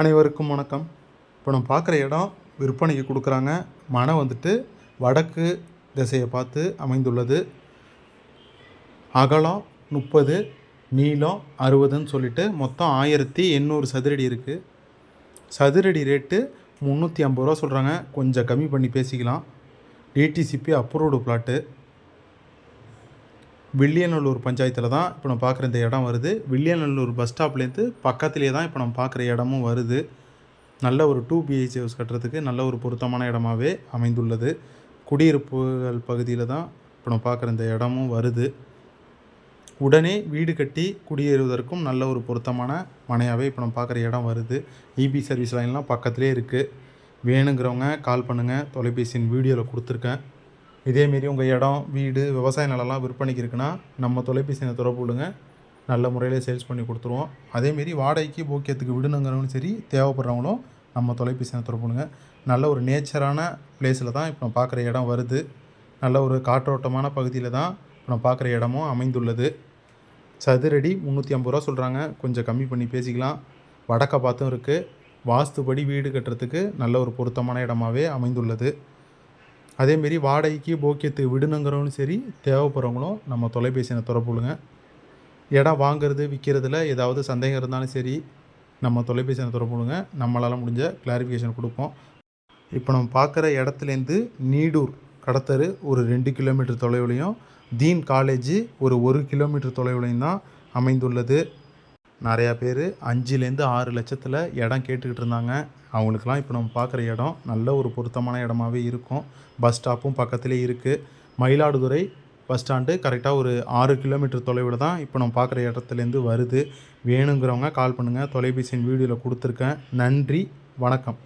அனைவருக்கும் வணக்கம். இப்போ நம்ம பார்க்குற இடம் விற்பனைக்கு கொடுக்குறாங்க. மனை வந்துட்டு வடக்கு திசையை பார்த்து அமைந்துள்ளது. அகலம் முப்பது நீளம் அறுபதுன்னு சொல்லிட்டு மொத்தம் ஆயிரத்தி எண்ணூறு சதுரடி இருக்குது சதுரடி ரேட்டு முந்நூற்றி ஐம்பது ரூபா சொல்கிறாங்க கொஞ்சம் கம்மி பண்ணி பேசிக்கலாம். டிடிசிபி அப்ரூவ்டு பிளாட்டு வில்லியநல்லூர் பஞ்சாயத்தில் தான் இப்போ நம்ம பார்க்குற இந்த இடம் வருது. வில்லியநல்லூர் பஸ் ஸ்டாப்லேருந்து பக்கத்துலேயே தான் இப்போ நம்ம பார்க்குற இடமும் வருது. நல்ல ஒரு டூ பிஹெச் ஹவுஸ் கட்டுறதுக்கு நல்ல ஒரு பொருத்தமான இடமாவே அமைந்துள்ளது. குடியிருப்புகள் பகுதியில் தான் இப்போ நம்ம பார்க்குற இந்த இடமும் வருது. உடனே வீடு கட்டி குடியேறுவதற்கும் நல்ல ஒரு பொருத்தமான மனையாகவே இப்போ நம்ம பார்க்குற இடம் வருது. இபி சர்வீஸ் லைன்லாம் பக்கத்துலேயே இருக்குது வேணுங்கிறவங்க கால் பண்ணுங்கள் தொலைபேசியின் வீடியோவில் கொடுத்துருக்கேன். இதேமாரி உங்கள் இடம் வீடு விவசாய நிலம்லாம் விற்பனைக்கு இருக்குன்னா நம்ம தொலைபேசியை தொடர்பு கொள்ளுங்க. நல்ல முறையில் சேல்ஸ் பண்ணி கொடுத்துருவோம். அதேமாரி வாடகைக்கு போக்கியத்துக்கு விடுணுங்கிறவங்களும் சரி தேவைப்படுறவங்களும் நம்ம தொலைபேசியை தொடர்பு கொள்ளுங்க. நல்ல ஒரு நேச்சரான பிளேஸில் தான் இப்போ நம்ம பார்க்குற இடம் வருது. நல்ல ஒரு காற்றோட்டமான பகுதியில் தான் இப்போ நம்ம பார்க்குற இடமும் அமைந்துள்ளது. சதுரடி முந்நூற்றி ஐம்பது ரூபா சொல்கிறாங்க கொஞ்சம் கம்மி பண்ணி பேசிக்கலாம். வடக்க பார்த்தும் இருக்குது வாஸ்துபடி வீடு கட்டுறதுக்கு நல்ல ஒரு பொருத்தமான இடமாவே அமைந்துள்ளது. அதேமாரி வாடகைக்கு போக்கியத்துக்கு விடணுங்கிறவங்களும் சரி தேவைப்படுறவங்களும் நம்ம தொலைபேசியை தொடர்புலுங்க இடம் வாங்குறது விற்கிறதுல ஏதாவது சந்தேகம் இருந்தாலும் சரி நம்ம தொலைபேசியை தொடர்புலுங்க நம்மளால் முடிஞ்ச கிளாரிஃபிகேஷன் கொடுப்போம். இப்போ நம்ம பார்க்குற இடத்துலேருந்து நீடூர் கடத்தரு ஒரு ரெண்டு கிலோமீட்டர் தொலைவுலையும் தீன் காலேஜ் ஒரு ஒரு கிலோமீட்டர் தொலைவுலையும் தான் அமைந்துள்ளது. நிறையா பேர் அஞ்சுலேருந்து ஆறு லட்சத்தில் இடம் கேட்டுக்கிட்டு இருந்தாங்க. அவங்களுக்கெல்லாம் இப்போ நம்ம பார்க்குற இடம் நல்ல ஒரு பொருத்தமான இடமாவே இருக்கும். பஸ் ஸ்டாப்பும் பக்கத்துலேயே இருக்குது மயிலாடுதுறை பஸ் ஸ்டாண்டு கரெக்டாக ஒரு ஆறு கிலோமீட்டர் தொலைவில் தான் இப்போ நம்ம பார்க்குற இடத்துலேருந்து வருது. வேணுங்கிறவங்க கால் பண்ணுங்கள் தொலைபேசியின் வீடியோவில் கொடுத்துருக்கேன். நன்றி. வணக்கம்.